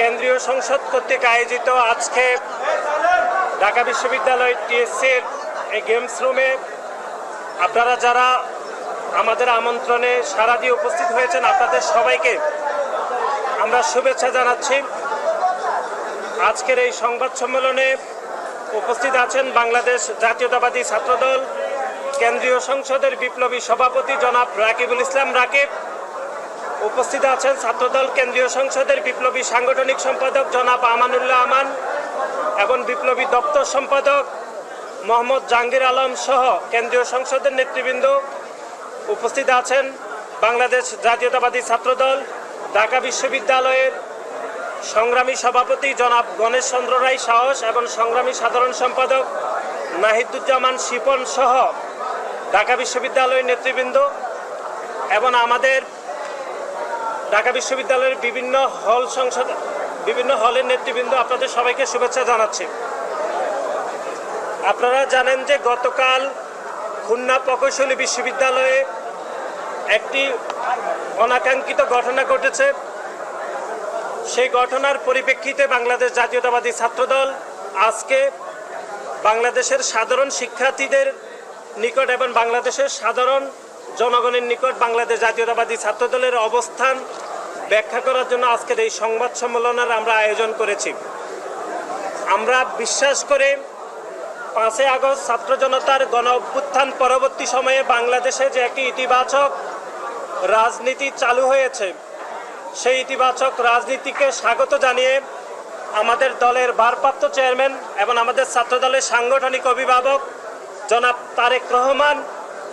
কেন্দ্রীয় সংসদ কর্তৃক আয়োজিত আজকে ঢাকা বিশ্ববিদ্যালয় টিএসসির এই গেমস রুমে আপনারা যারা আমাদের আমন্ত্রণে সারা দিয়ে উপস্থিত হয়েছেন, আপনাদের সবাইকে আমরা শুভেচ্ছা জানাচ্ছি। আজকের এই সংবাদ সম্মেলনে উপস্থিত আছেন বাংলাদেশ জাতীয়তাবাদী ছাত্রদল, কেন্দ্রীয় সংসদের বিপ্লবী সভাপতি জনাব রাকিবুল ইসলাম রাকিব উপস্থিত আছেন ছাত্রদল কেন্দ্রীয় সংসদের বিপ্লবী সাংগঠনিক সম্পাদক জনাব আমানুল্লাহ আমান এবং বিপ্লবী দপ্তর সম্পাদক মোহাম্মদ জাহাঙ্গীর আলম সহ কেন্দ্রীয় সংসদের নেতৃবৃন্দ উপস্থিত আছেন বাংলাদেশ জাতীয়তাবাদী ছাত্রদল, ঢাকা বিশ্ববিদ্যালয়ের সংগ্রামী সভাপতি জনাব গণেশ চন্দ্র রায় সাহস এবং সংগ্রামী সাধারণ সম্পাদক নাহিদুজ্জামান শিপন সহ ঢাকা বিশ্ববিদ্যালয়ের নেতৃবৃন্দ এবং আমাদের ঢাকা বিশ্ববিদ্যালয়ের বিভিন্ন হল সংসদ, বিভিন্ন হলের নেতৃবৃন্দ আপনাদের সবাইকে শুভেচ্ছা জানাচ্ছি। আপনারা জানেন যে গতকাল খুলনা প্রকৌশলী বিশ্ববিদ্যালয়ে একটি অনাকাঙ্ক্ষিত ঘটনা ঘটেছে। সেই ঘটনার পরিপ্রেক্ষিতে বাংলাদেশ জাতীয়তাবাদী ছাত্রদল আজকে বাংলাদেশের সাধারণ শিক্ষার্থীদের নিকট এবং বাংলাদেশের সাধারণ জনগণের নিকট বাংলাদেশ জাতীয়তাবাদী ছাত্রদলের অবস্থান ব্যাখ্যা করার জন্য আজকের এই সংবাদ সম্মেলনের আমরা আয়োজন করেছি। আমরা বিশ্বাস করে পাঁচই আগস্ট ছাত্র জনতার গণ অভ্যুত্থান পরবর্তী সময়ে বাংলাদেশে যে একটি ইতিবাচক রাজনীতি চালু হয়েছে, সেই ইতিবাচক রাজনীতিকে স্বাগত জানিয়ে আমাদের দলের ভারপ্রাপ্ত চেয়ারম্যান এবং আমাদের ছাত্র দলের সাংগঠনিক অভিভাবক জনাব তারেক রহমান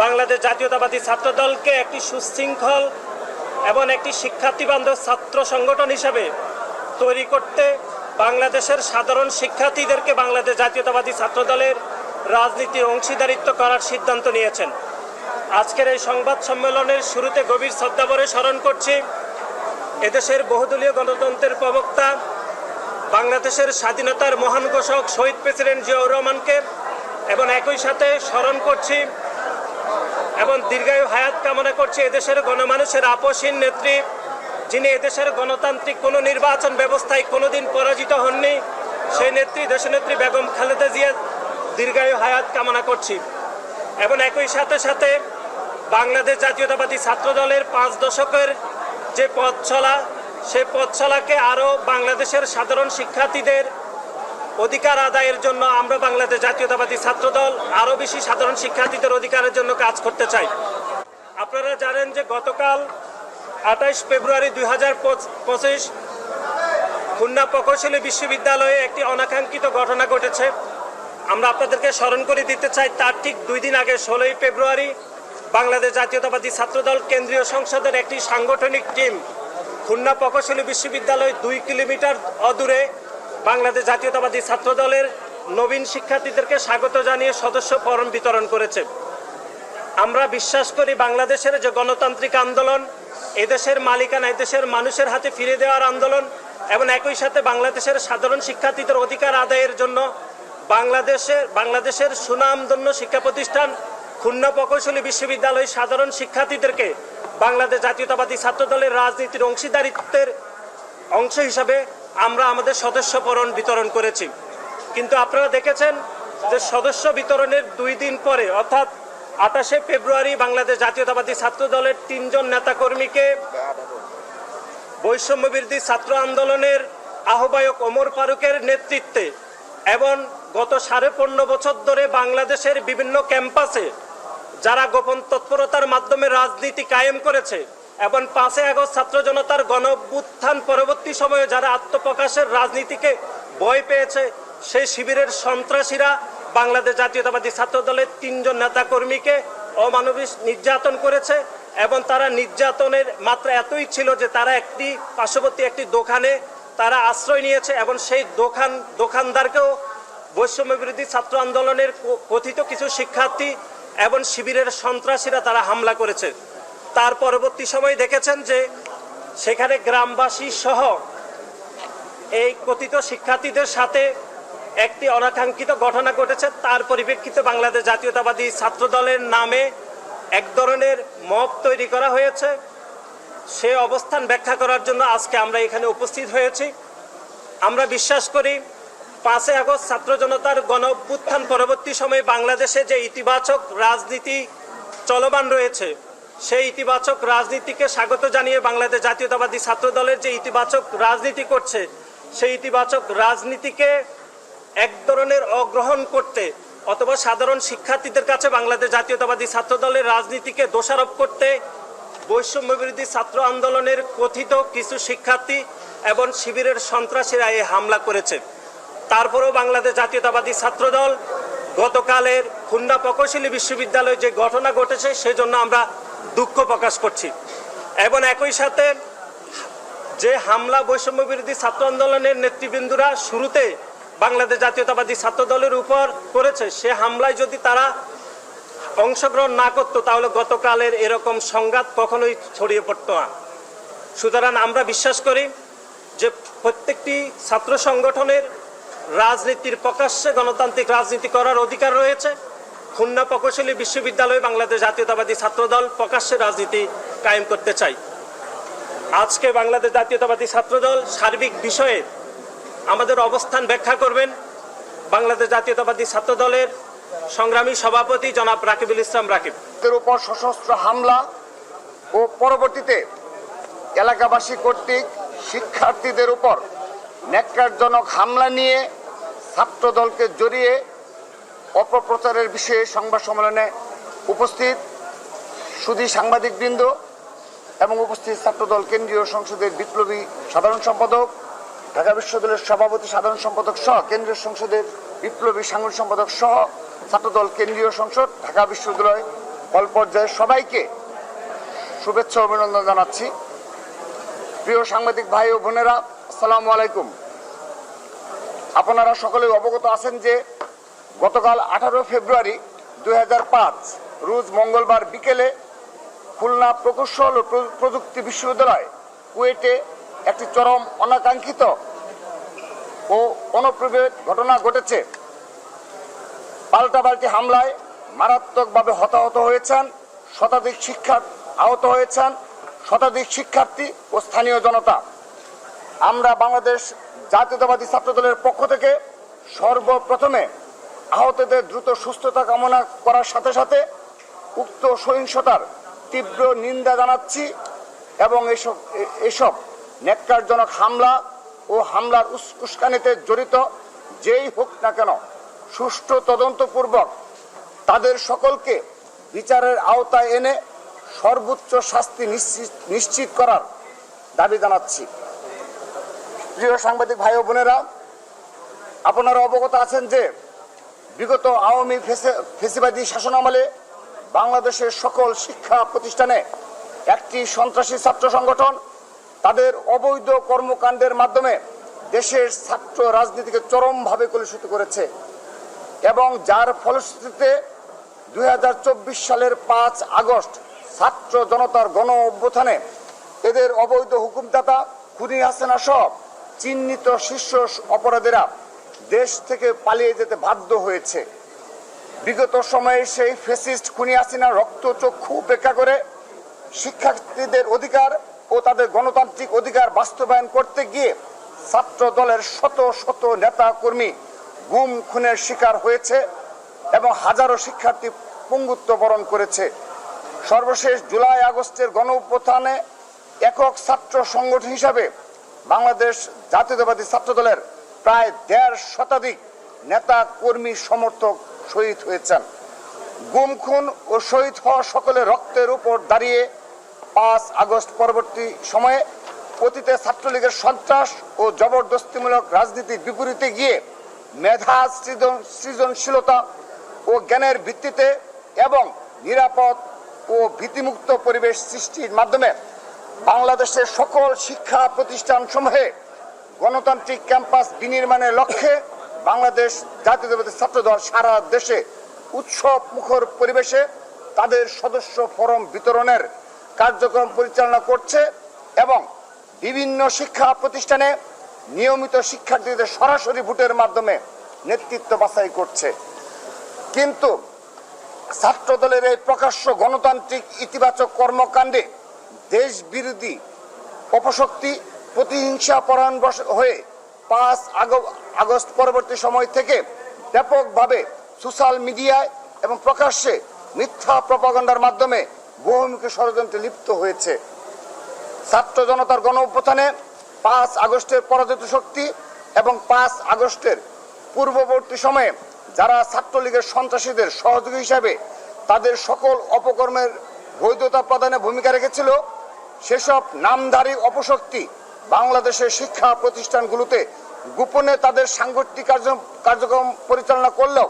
বাংলাদেশ জাতীয়তাবাদী ছাত্র দলকে একটি সুশৃঙ্খল এবং একটি শিক্ষার্থী বান্ধব ছাত্র সংগঠন হিসেবে তৈরি করতে বাংলাদেশের সাধারণ শিক্ষার্থীদেরকে বাংলাদেশ জাতীয়তাবাদী ছাত্র দলের রাজনীতির অংশীদারিত্ব করার সিদ্ধান্ত নিয়েছেন। আজকের এই সংবাদ সম্মেলনের শুরুতে গভীর শ্রদ্ধাভরে স্মরণ করছি, এদেশের বহুদলীয় গণতন্ত্রের প্রবক্তা, বাংলাদেশের স্বাধীনতার মহান ঘোষক শহীদ প্রেসিডেন্ট জিয়াউর রহমানকে, এবং একই সাথে স্মরণ করছি এবং দীর্ঘায়ু হায়াত কামনা করছি এদেশের গণমানুষের আপসীন নেত্রী, যিনি এদেশের গণতান্ত্রিক কোনো নির্বাচন ব্যবস্থায় কোনোদিন পরাজিত হননি, সেই নেত্রী, দেশনেত্রী বেগম খালেদা জিয়া দীর্ঘায়ু হায়াত কামনা করছি। এবং একই সাথে সাথে বাংলাদেশ জাতীয়তাবাদী ছাত্র দলের পাঁচ দশকের যে পথ চলা সেই পথ চলাকে আরও বাংলাদেশের সাধারণ শিক্ষার্থীদের অধিকার আদায়ের জন্য আমরা বাংলাদেশ জাতীয়তাবাদী ছাত্রদল আরও বেশি সাধারণ শিক্ষার্থীদের অধিকারের জন্য কাজ করতে চাই। আপনারা জানেন যে গতকাল আঠাইশ ফেব্রুয়ারি দুই হাজার পঁচিশ খুলনা প্রকৌশলী বিশ্ববিদ্যালয়ে একটি অনাকাঙ্ক্ষিত ঘটনা ঘটেছে। আমরা আপনাদেরকে স্মরণ করে দিতে চাই, তার ঠিক দুই দিন আগে ষোলোই ফেব্রুয়ারি বাংলাদেশ জাতীয়তাবাদী ছাত্রদল কেন্দ্রীয় সংসদের একটি সাংগঠনিক টিম খুলনা প্রকৌশলী বিশ্ববিদ্যালয় দুই কিলোমিটার অদূরে বাংলাদেশ জাতীয়তাবাদী ছাত্র দলের নবীন শিক্ষার্থীদেরকে স্বাগত জানিয়ে সদস্য ফরম বিতরণ করেছে। আমরা বিশ্বাস করি বাংলাদেশের যে গণতান্ত্রিক আন্দোলন, এদেশের মালিকানা, এদেশের মানুষের হাতে ফিরে দেওয়ার আন্দোলন এবং একই সাথে বাংলাদেশের সাধারণ শিক্ষার্থীদের অধিকার আদায়ের জন্য বাংলাদেশের বাংলাদেশের সুনামধন্য শিক্ষা প্রতিষ্ঠান খুলনা প্রকৌশলী বিশ্ববিদ্যালয় সাধারণ শিক্ষার্থীদেরকে বাংলাদেশ জাতীয়তাবাদী ছাত্রদলের রাজনীতির অংশীদারিত্বের অংশ হিসাবে আমরা আমাদের সদস্যপরণ বিতরণ করেছি। কিন্তু আপনারা দেখেছেন যে সদস্য বিতরণের দুই দিন পরে, অর্থাৎ আঠাশে ফেব্রুয়ারি বাংলাদেশ জাতীয়তাবাদী ছাত্র দলের তিনজন নেতাকর্মীকে বৈষম্য বিরোধী ছাত্র আন্দোলনের আহ্বায়ক ওমর ফারুকের নেতৃত্বে এবং গত সাড়ে পনেরো বছর ধরে বাংলাদেশের বিভিন্ন ক্যাম্পাসে যারা গোপন তৎপরতার মাধ্যমে রাজনীতি কায়েম করেছে এবং পাঁচই আগস্ট ছাত্র জনতার গণ পরবর্তী সময়ে যারা আত্মপ্রকাশের রাজনীতিকে ভয় পেয়েছে, সেই শিবিরের সন্ত্রাসীরা বাংলাদেশ জাতীয়তাবাদী ছাত্র দলের তিনজন নেতা কর্মীকে অমানবিক নির্যাতন করেছে এবং তারা নির্যাতনের মাত্রা এতই ছিল যে তারা একটি পার্শ্ববর্তী একটি দোকানে তারা আশ্রয় নিয়েছে এবং সেই দোকান, দোকানদারকেও বৈষম্য বিরোধী ছাত্র আন্দোলনের কথিত কিছু শিক্ষার্থী এবং শিবিরের সন্ত্রাসীরা তারা হামলা করেছে। তার পরবর্তী সময় দেখেছেন যে সেখানে গ্রামবাসী সহ এই কথিত শিক্ষার্থীদের সাথে একটি অনাকাঙ্ক্ষিত ঘটনা ঘটেছে। তার পরিপ্রেক্ষিতে বাংলাদেশ জাতীয়তাবাদী ছাত্র দলের নামে এক ধরনের মব তৈরি করা হয়েছে। সে অবস্থান ব্যাখ্যা করার জন্য আজকে আমরা এখানে উপস্থিত হয়েছি। আমরা বিশ্বাস করি পাঁচই আগস্ট ছাত্র জনতার গণ পরবর্তী সময়ে বাংলাদেশে যে ইতিবাচক রাজনীতি চলমান রয়েছে সেই ইতিবাচক রাজনীতিকে স্বাগত জানিয়ে বাংলাদেশ জাতীয়তাবাদী ছাত্র দলের যে ইতিবাচক রাজনীতি করছে, সেই ইতিবাচক রাজনীতিকে এক ধরনের অগ্রহণ করতে অথবা সাধারণ শিক্ষার্থীদের কাছে বাংলাদেশ জাতীয়তাবাদী ছাত্র দলের রাজনীতিকে দোষারোপ করতে বৈষম্য বিরোধী ছাত্র আন্দোলনের কথিত কিছু শিক্ষার্থী এবং শিবিরের সন্ত্রাসীরা এই হামলা করেছে। তারপরেও বাংলাদেশ জাতীয়তাবাদী ছাত্রদল গতকালের খুলনা প্রকৌশলী বিশ্ববিদ্যালয়ে যে ঘটনা ঘটেছে, সেজন্য আমরা দুঃখ প্রকাশ করছি। এবং একই সাথে যে হামলা বৈষম্য বিরোধী ছাত্র আন্দোলনের নেতৃবৃন্দরা শুরুতে বাংলাদেশ জাতীয়তাবাদী ছাত্র দলের উপর করেছে, সে হামলায় যদি তারা অংশগ্রহণ না করতো, তাহলে গতকালের এরকম সংঘাত কখনোই ছড়িয়ে পড়তো না। সুতরাং আমরা বিশ্বাস করি যে প্রত্যেকটি ছাত্র সংগঠনের রাজনীতির প্রকাশ্যে গণতান্ত্রিক রাজনীতি করার অধিকার রয়েছে। খুলনা প্রকৌশলী বিশ্ববিদ্যালয়ে বাংলাদেশ জাতীয়তাবাদী ছাত্রদল প্রকাশ্যে রাজনীতি কায়েম করতে চাই। আজকে বাংলাদেশ জাতীয়তাবাদী ছাত্রদল সার্বিক বিষয়ে আমাদের অবস্থান ব্যাখ্যা করবেন। বাংলাদেশ জাতীয়তাবাদী ছাত্রদলের সংগ্রামী সভাপতি জনাব রাকিবুল ইসলাম রাকিব। এর উপর সশস্ত্র হামলা ও পরবর্তীতে এলাকাবাসী কর্তৃক শিক্ষার্থীদের উপর ন্যাক্কারজনক হামলা নিয়ে ছাত্রদলকে জড়িয়ে অপপ্রচারের বিষয়ে সংবাদ সম্মেলনে উপস্থিত সুদী সাংবাদিকবৃন্দ এবং উপস্থিত ছাত্রদল কেন্দ্রীয় সংসদের বিপ্লবী সাধারণ সম্পাদক, ঢাকা বিশ্ববিদ্যালয়ের সভাপতি সাধারণ সম্পাদক সহ কেন্দ্রীয় সংসদের বিপ্লবী সাংগঠনিক সম্পাদক সহ ছাত্রদল কেন্দ্রীয় সংসদ, ঢাকা বিশ্ববিদ্যালয় হল পর্যায়ে সবাইকে শুভেচ্ছা অভিনন্দন জানাচ্ছি। প্রিয় সাংবাদিক ভাই ও বোনেরা, আসসালামু আলাইকুম। আপনারা সকলে অবগত আছেন যে গতকাল আঠারো ফেব্রুয়ারি দু হাজার পাঁচ, রোজ মঙ্গলবার বিকেলে খুলনা প্রকৌশল ও প্রযুক্তি বিশ্ববিদ্যালয় কুয়েটে একটি চরম অনাকাঙ্ক্ষিত ও অনপ্রবেদ ঘটনা ঘটেছে। পাল্টাপাল্টি হামলায় মারাত্মকভাবে হতাহত হয়েছেন শতাধিক শিক্ষা আহত হয়েছেন শতাধিক শিক্ষার্থী ও স্থানীয় জনতা। আমরা বাংলাদেশ জাতীয়তাবাদী ছাত্রদলের পক্ষ থেকে সর্বপ্রথমে আহতদের দ্রুত সুস্থতা কামনা করার সাথে সাথে উক্ত সহিংসতার তীব্র নিন্দা জানাচ্ছি এবং এসব এসব নেককারজনক হামলা ও হামলার উস- উস্কানিতে জড়িত যেই হোক না কেন সুষ্ঠু তদন্তপূর্বক তাদের সকলকে বিচারের আওতায় এনে সর্বোচ্চ শাস্তি নিশ্চিত নিশ্চিত করার দাবি জানাচ্ছি। প্রিয় সাংবাদিক ভাই ও বোনেরা, আপনারা অবগত আছেন যে বিগত আওয়ামী ফেসে- ফেসিবাদী শাসনামলে বাংলাদেশের সকল শিক্ষা প্রতিষ্ঠানে একটি সন্ত্রাসী ছাত্র সংগঠন তাদের অবৈধ কর্মকাণ্ডের মাধ্যমে দেশের ছাত্র রাজনীতিকে চরমভাবে কলুষিত করেছে এবং যার ফলশ্রুতিতে দু হাজার চব্বিশ সালের পাঁচ আগস্ট ছাত্র জনতার গণ অভ্যুত্থানে এদের অবৈধ হুকুমদাতা খুনি হাসিনা সহ চিহ্নিত শীর্ষ অপরাধীরা দেশ থেকে পালিয়ে যেতে বাধ্য হয়েছে। বিগত সময়ে সেই ফেসিস্ট খুনি হাসিনা রক্তচক্ষু উপেক্ষা করে শিক্ষার্থীদের অধিকার ও তাদের গণতান্ত্রিক অধিকার বাস্তবায়ন করতে গিয়ে ছাত্র দলের শত শত নেতা কর্মী গুম খুনের শিকার হয়েছে এবং হাজারো শিক্ষার্থী পঙ্গুত্ব বরণ করেছে। সর্বশেষ জুলাই আগস্টের গণ একক ছাত্র সংগঠন হিসাবে বাংলাদেশ জাতীয়তাবাদী ছাত্র দলের প্রায় দেড় শতাধিক নেতা কর্মী সমর্থক শহীদ হয়েছেন। গুম খুন ও শহীদ হওয়া সকলের রক্তের উপর দাঁড়িয়ে পাঁচ আগস্ট পরবর্তী সময়ে অতীতে ছাত্রলীগের সন্ত্রাস ও জবরদস্তিমূলক রাজনীতির বিপরীতে গিয়ে মেধা, সৃজন, সৃজনশীলতা ও জ্ঞানের ভিত্তিতে এবং নিরাপদ ও ভীতিমুক্ত পরিবেশ সৃষ্টির মাধ্যমে বাংলাদেশের সকল শিক্ষা প্রতিষ্ঠান সমূহে গণতান্ত্রিক ক্যাম্পাস বিনির্মাণের লক্ষ্যে বাংলাদেশ জাতীয়তাবাদী ছাত্রদল সারা দেশে উৎসব মুখর পরিবেশে তাদের সদস্য ফরম বিতরণের কার্যক্রম পরিচালনা করছে এবং বিভিন্ন শিক্ষা প্রতিষ্ঠানে নিয়মিত শিক্ষার্থীদের সরাসরি ভোটের মাধ্যমে নেতৃত্ব বাছাই করছে। কিন্তু ছাত্র দলের এই প্রকাশ্য গণতান্ত্রিক ইতিবাচক কর্মকাণ্ডে দেশ বিরোধী অপশক্তি প্রতিহিংসা পরায়ণ হয়ে পাঁচ আগ- আগস্ট পরবর্তী সময় থেকে ব্যাপকভাবে সোশ্যাল মিডিয়ায় এবং প্রকাশ্যে মিথ্যা প্রপাগান্ডার মাধ্যমে বহুমুখী ষড়যন্ত্রে লিপ্ত হয়েছে। ছাত্র জনতার গণ অভ্যুত্থানে পাঁচ আগস্টের পরাজিত শক্তি এবং পাঁচ আগস্টের পূর্ববর্তী সময়ে যারা ছাত্রলীগের সন্ত্রাসীদের সহযোগী হিসাবে তাদের সকল অপকর্মের বৈধতা প্রদানে ভূমিকা রেখেছিল, সেসব নামধারী অপশক্তি বাংলাদেশের শিক্ষা প্রতিষ্ঠানগুলোতে গোপনে তাদের সাংগঠনিক কার্যক্রম পরিচালনা করলেও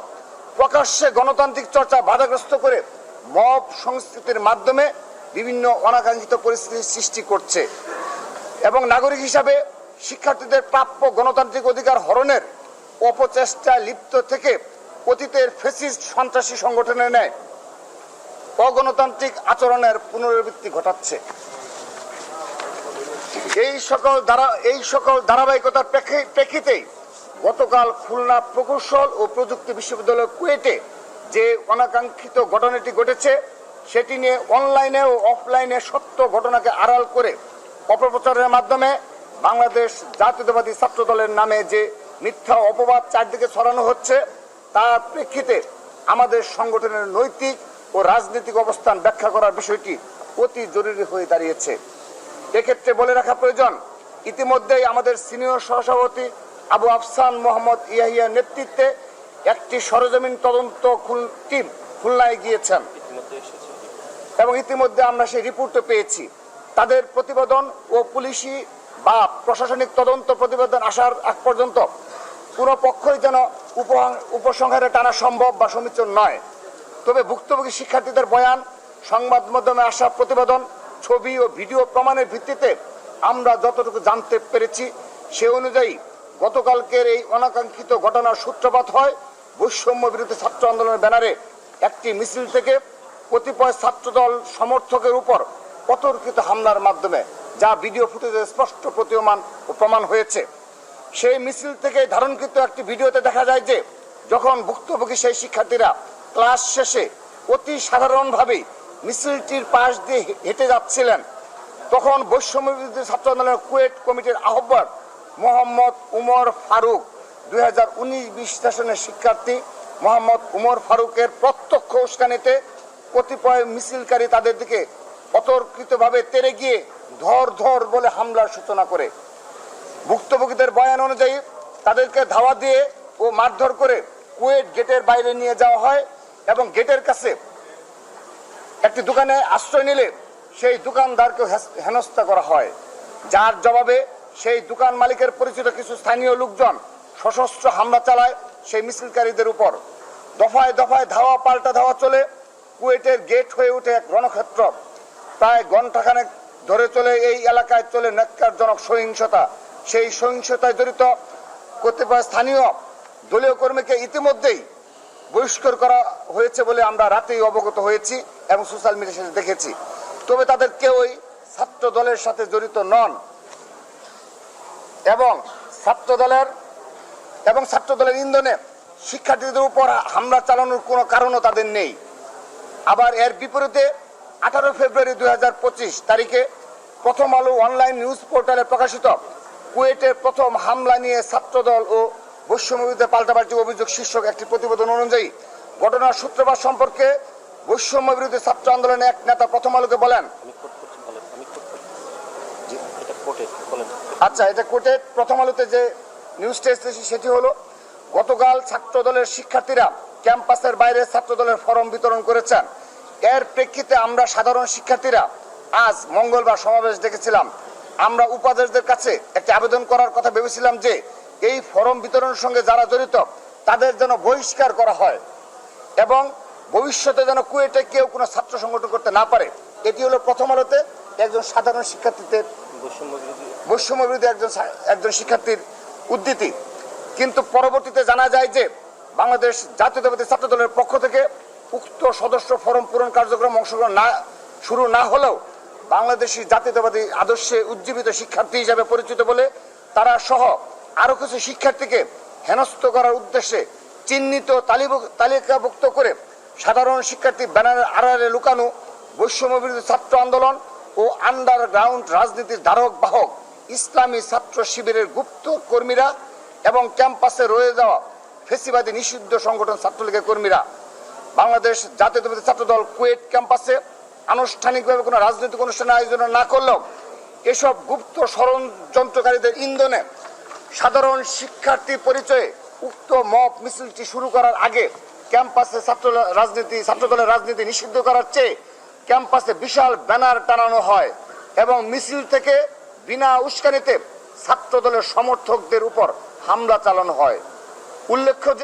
প্রকাশ্যে গণতান্ত্রিক চর্চা বাধাগ্রস্ত করে মব সংস্কৃতির মাধ্যমে বিভিন্ন অনাকাঙ্ক্ষিত পরিস্থিতির সৃষ্টি করছে। এবং নাগরিক হিসাবে শিক্ষার্থীদের প্রাপ্য গণতান্ত্রিক অধিকার হরণের অপচেষ্টায় লিপ্ত থেকে অতীতের ফেসিস্ট সন্ত্রাসী সংগঠনের ন্যায় অগণতান্ত্রিক আচরণের পুনরাবৃত্তি ঘটাচ্ছে। এই সকল দ্বারা এই সকল ধারাবাহিকতার প্রেক্ষি- প্রেক্ষিতেই গতকাল খুলনা প্রকৌশল ও প্রযুক্তি বিশ্ববিদ্যালয় কুয়েটে যে অনাকাঙ্ক্ষিত ঘটনাটি ঘটেছে, সেটি নিয়ে অনলাইনে ও অফলাইনে সত্য ঘটনাকে আড়াল করে অপপ্রচারের মাধ্যমে বাংলাদেশ জাতীয়তাবাদী ছাত্র দলের নামে যে মিথ্যা অপবাদ চারদিকে ছড়ানো হচ্ছে, তার প্রেক্ষিতে আমাদের সংগঠনের নৈতিক ও রাজনৈতিক অবস্থান ব্যাখ্যা করার বিষয়টি অতি জরুরি হয়ে দাঁড়িয়েছে। এক্ষেত্রে বলে রাখা প্রয়োজন ইতিমধ্যেই আমাদের সিনিয়র সহসভাপতি আবু আফসান মোহাম্মদ ইয়াহিয়ার নেতৃত্বে একটি সরজমিন তদন্ত টিম খুলনায় গিয়েছেন। এবং ইতিমধ্যে আমরা সেই রিপোর্টও পেয়েছি। তাদের প্রতিবেদন ও পুলিশি বা প্রশাসনিক তদন্ত প্রতিবেদন আসার আগ পর্যন্ত পুরো পক্ষই যেন উপসংহারে টানা সম্ভব বা সমীচীন নয়। তবে ভুক্তভোগী শিক্ষার্থীদের বয়ান সংবাদ মাধ্যমে আসা প্রতিবেদন ছবি ও ভিডিও প্রমাণের ভিত্তিতে আমরা যতটুকু জানতে পেরেছি, সে অনুযায়ী গতকালকের এই অনাকাঙ্ক্ষিত ঘটনার সূত্রপাত হয়। বৈষম্য বিরোধী ছাত্র আন্দোলনের ব্যানারে একটি মিছিল থেকে কতিপয় ছাত্রদল সমর্থকের উপর অতর্কিত হামলার মাধ্যমে যা ভিডিও ফুটেজে স্পষ্ট প্রতীয়মান ও প্রমাণ হয়েছে। সেই মিছিল থেকে ধারণকৃত একটি ভিডিওতে দেখা যায় যে, যখন ভুক্তভোগী সেই শিক্ষার্থীরা ক্লাস শেষে অতি সাধারণভাবেই মিছিলটির পাশ দিয়ে হেঁটে যাচ্ছিলেন। তখন বৈষম্য ছাত্র আন্দোলনের কুয়েট কমিটির আহ্বায়ক মোহাম্মদ উমর ফারুক, দুই হাজার উনিশ বিশ শিক্ষার্থী মোহাম্মদ উমর ফারুকের প্রত্যক্ষ উস্কানিতে কতিপয় মিছিলকারী তাদের দিকে অতর্কিতভাবে তেরে গিয়ে ধর ধর বলে হামলার সূচনা করে। ভুক্তভোগীদের বয়ান অনুযায়ী তাদেরকে ধাওয়া দিয়ে ও মারধর করে কুয়েট গেটের বাইরে নিয়ে যাওয়া হয় এবং গেটের কাছে একটি দোকানে আশ্রয় নিলে সেই দোকানদারকে হেনস্থা করা হয়। যার জবাবে সেই দোকান মালিকের পরিচিত কিছু স্থানীয় লোকজন সশস্ত্র হামলা চালায় সেই মিছিলকারীদের উপর। দফায় দফায় ধাওয়া পাল্টা ধাওয়া চলে, কুয়েটের গেট হয়ে ওঠে এক রণক্ষেত্র। প্রায় ঘণ্টাখানেক ধরে চলে এই এলাকায় চলে ন্যাক্কারজনক সহিংসতা। সেই সহিংসতায় জড়িত কতিপয় স্থানীয় দলীয় কর্মীকে ইতিমধ্যেই বহিষ্কার করা হয়েছে বলে আমরা রাতেই অবগত হয়েছি এবং সোশ্যাল মিডিয়া দেখেছি। তবে তাদের কেউই ছাত্র দলের সাথে জড়িত নন এবং ছাত্র দলের এবং ছাত্র দলের ইন্ধনে শিক্ষার্থীদের উপর হামলা চালানোর কোনো কারণও তাদের নেই। আবার এর বিপরীতে আঠারো ফেব্রুয়ারি দু হাজার পঁচিশ তারিখে প্রথম আলো অনলাইন নিউজ পোর্টালে প্রকাশিত কুয়েটের প্রথম হামলা নিয়ে ছাত্রদল ও বৈষম্যবিরুদ্ধে পাল্টাপাল্টি অভিযোগ শীর্ষক একটি প্রতিবেদন অনুযায়ী ঘটনার সূত্রপাত সম্পর্কে বৈষম্য বিরোধী ছাত্র আন্দোলনের এক নেতা প্রথম আলোকে বলেন আচ্ছা এটা কোর্টে প্রথম আলোতে যে নিউজটা এসেছে সেটি হলো গতকাল ছাত্র দলের শিক্ষার্থীরা ক্যাম্পাসের বাইরে ছাত্র দলের ফরম বিতরণ করেছেন। এর প্রেক্ষিতে আমরা সাধারণ শিক্ষার্থীরা আজ মঙ্গলবার সমাবেশ দেখেছিলাম আমরা উপাধ্যক্ষদের কাছে একটি আবেদন করার কথা ভেবেছিলাম যে এই ফরম বিতরণের সঙ্গে যারা জড়িত তাদের যেন বহিষ্কার করা হয় এবং ভবিষ্যতে যেন কুয়েটে কেউ কোনো ছাত্র সংগঠন করতে না পারে। এটি হলো প্রথম আলোতে একজন সাধারণ শিক্ষার্থীদের বৈষম্য বিরোধী। একজন একজন শিক্ষার্থীর উদ্ধৃতি। কিন্তু পরবর্তীতে জানা যায় যে বাংলাদেশ জাতীয়তাবাদী ছাত্র দলের পক্ষ থেকে উক্ত সদস্য ফরম পূরণ কার্যক্রম অংশগ্রহণ না শুরু না হলেও বাংলাদেশি জাতীয়তাবাদী আদর্শে উজ্জীবিত শিক্ষার্থী হিসাবে পরিচিত বলে তারা সহ আরও কিছু শিক্ষার্থীকে হেনস্থ করার উদ্দেশ্যে চিহ্নিত তালিকাভুক্ত করে সাধারণ শিক্ষার্থী ব্যানারের আড়ালে লুকানো বৈষম্য বিরোধী ছাত্র আন্দোলন ও আন্ডারগ্রাউন্ড রাজনীতির ধারক বাহক ইসলামী ছাত্র শিবিরের গুপ্ত কর্মীরা এবং ক্যাম্পাসে রয়ে যাওয়া ফেসিবাদী নিষিদ্ধ সংগঠন ছাত্রলীগের কর্মীরা। বাংলাদেশ জাতীয়তাবাদী ছাত্রদল কুয়েট ক্যাম্পাসে আনুষ্ঠানিকভাবে কোনো রাজনৈতিক অনুষ্ঠানের আয়োজন না করলেও এসব গুপ্ত ষড়যন্ত্রকারীদের ইন্ধনে সাধারণ শিক্ষার্থী পরিচয়ে উক্ত মপ মিছিলটি শুরু করার আগে ক্যাম্পাসে ছাত্র রাজনীতি ছাত্রদলের রাজনীতি নিষিদ্ধ করার চেয়ে ক্যাম্পাসে বিশাল ব্যানার টানানো হয় এবং মিছিল থেকে বিনা উস্কানিতে ছাত্রদলের সমর্থকদের উপর হামলা চালানো হয়। উল্লেখ্য